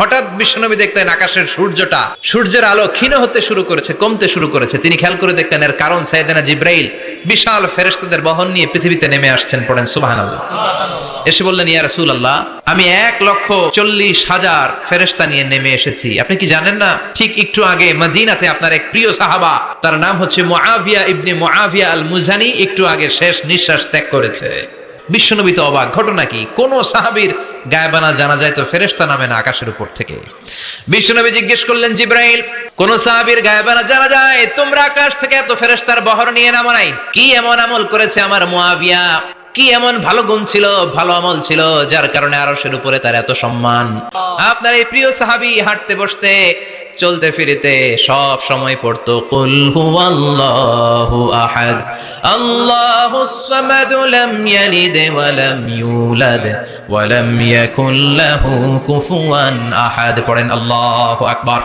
হঠাৎ বিশ্বনবী দেখলেন আকাশের সূর্যটা, সূর্যের আলো ক্ষীণ হতে শুরু করেছে, কমতে শুরু করেছে। তিনি খেয়াল করে দেখলেন এর কারণ সাইদানা জিব্রাইল বিশাল ফেরেশতাদের বহন নিয়ে পৃথিবীতে নেমে আসছেন, পড়েন সুবহানাল্লাহ। এসে বললেন, ইয়া রাসূল আল্লাহ আমি এক লক্ষ চল্লিশ হাজার ফেরেশতা নিয়ে নেমে এসেছি। আপনি কি জানেন না? ঠিক একটু আগে মদিনাতে আপনার এক প্রিয় সাহাবা, তার নাম হচ্ছে মুআবিয়া ইবনে মুআবিয়া আল মুজানি একটু আগে শেষ নিঃশ্বাস ত্যাগ করেছে। বিশ্বনবী তো অবাক। ঘটনা কি? কোন সাহাবীর গায়বানা জানা যায় তো ফেরেশতা নামে না আকাশের উপর থেকে। বিশ্বনবী জিজ্ঞেস করলেন, জিব্রাইল, কোন সাহাবীর গায়বানা জানা যায়? তোমরা আকাশ থেকে এত ফেরেস্তার বহর নিয়ে নামো নাই। কি এমন আমল করেছে আমার মুআবিয়া? কি এমন ভালো গুণ ছিল, ভালো আমল ছিল, যার কারণে আরশের উপরে তার এত সম্মান? আপনার এই প্রিয় সাহাবি হাঁটতে বসতে চলতে ফিরিতে সব সময় পড়তো, কুল হুয়াল্লাহু আহাদ আল্লাহুস সামাদ লাম ইয়ালিদ ওয়া লাম ইউলাদ ওয়া লাম ইয়াকুল লাহু কুফুয়ান আহাদ। পড়েন আল্লাহ আকবার।